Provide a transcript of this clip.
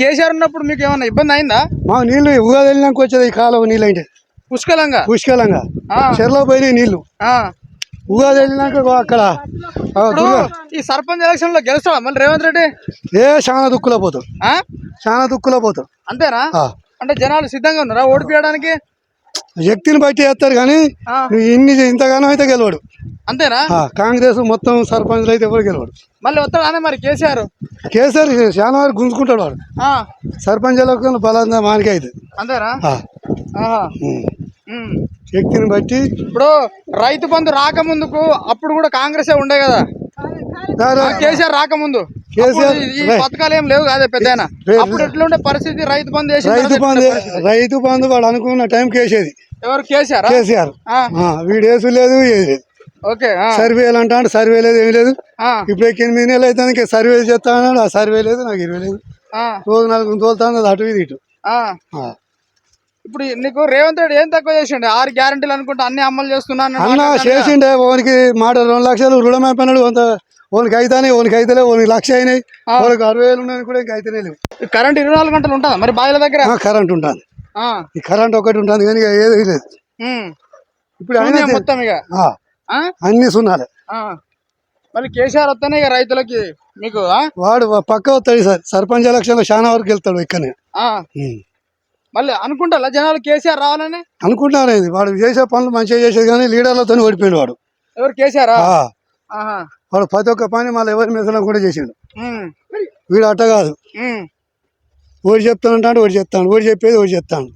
కేసీఆర్ ఉన్నప్పుడు మీకు ఏమన్నా ఇబ్బంది అయిందా? మాకు నీళ్ళు ఉగాది వెళ్ళినాక వచ్చేది ఈ కాలువ నీళ్ళు అంటే పుష్కలంగా? పుష్కలంగా. ఆ, చెరలో పోయినాయి నీళ్ళు ఆ. ఉగాది వెళ్ళినాక అక్కడ ఈ సర్పంచ్ ఎలక్షన్లో గెలుస్తావా మళ్ళీ రేవంత్ రెడ్డి? ఏ చాలా దుక్కులో పోతాం ఆ? చాలా దుక్కులో పోతాం అంతేనా. అంటే జనాలు సిద్ధంగా ఉన్నారా ఓడిపోయడానికి? వ్యక్తిని బట్టి వేస్తారు కానీ. నువ్వు ఇన్ని ఇంతగానో అయితే గెలవాడు. అంతేనా? కాంగ్రెస్ మొత్తం సర్పంచ్లు అయితే ఎవరు గెలవాడు. మళ్ళీ వస్తాడానే మరి కేసీఆర్. కేసీఆర్ చాలా వరకు గుంజుకుంటాడు వాడు. సర్పంచ్ బలంగా మానికే అయితే. అంతేనా. వ్యక్తిని బట్టి ఇప్పుడు రైతు బంధు రాకముందుకు అప్పుడు కూడా కాంగ్రెస్ ఉండే కదా? కేసీఆర్ రాకముందు. పథకాలు ఏం లేవు కాదే పెద్ద అప్పుడు ఎట్లుండే పరిస్థితి? రైతు బంధు రైతు బంధు? రైతు బంధు వాడు అనుకున్న టైంకి వేసేది ఎవరు? కేసీఆర్? వీడు వేసు లేదు ఓకే సర్వేలు సర్వే లేదు ఏమి లేదు. ఇప్పుడు ఎనిమిది నెలలు అయితే సర్వే చేస్తా అన్నాడు ఆ సర్వే లేదు నాకు ఇరవై లేదు. రోజు నలుగురు తోలుతాను అటు ఇది ఇటు. ఇప్పుడు నీకు రేవంత్ రెడ్డి ఏం తక్కువ చేసిండు? ఆరు గ్యారంటీలు అనుకుంటా అన్ని అమలు చేస్తున్నా అన్నాడు. అన్న మాట్లాడుతున్నాడు కదా. చేసిండే ఓనికి మాట రెండు లక్షలు రుణం అయిపోయినాడు కొంత ఓనికి అయితేనే ఓనికి అయితేలే ఓనికి లక్ష అయినాయి. ఓనికి అరవై వేలు ఉన్నాయి కూడా ఇంకా అయితేనే లేవు. కరెంట్ ఇరవై నాలుగు గంటలు ఉంటుందా? మరి బాయిల దగ్గర? కరెంట్ ఉంటుంది ఈ కరెంట్ ఒకటి ఉంటుంది కానీ ఏది లేదు. ఇప్పుడు మొత్తం ఇక? అన్ని సున్నాలే. మళ్ళీ కేసీఆర్ వస్తేనే ఇక రైతులకి మీకు? వాడు పక్క వస్తాడు సార్. సర్పంచ్ ఎలక్షన్లో చాలా వరకు వెళ్తాడు ఇక్కడనే. మళ్ళీ అనుకుంటా జనాలు కేసీఆర్ రావాలని? అనుకుంటాను. ఇది వాడు చేసే పనులు మంచిగా చేసేది కానీ లీడర్లతో ఓడిపోయాడు వాడు. ఎవరు కేసీఆర్? వాడు ప్రతి ఒక్క పని మళ్ళీ ఎవరి మెసలం కూడా చేసిండు. వీడు అట్ట కాదు. ఓడి చెప్తానంటాడు ఓడి చెప్తాను ఓడి చెప్పేది ఓడి చెప్తాను.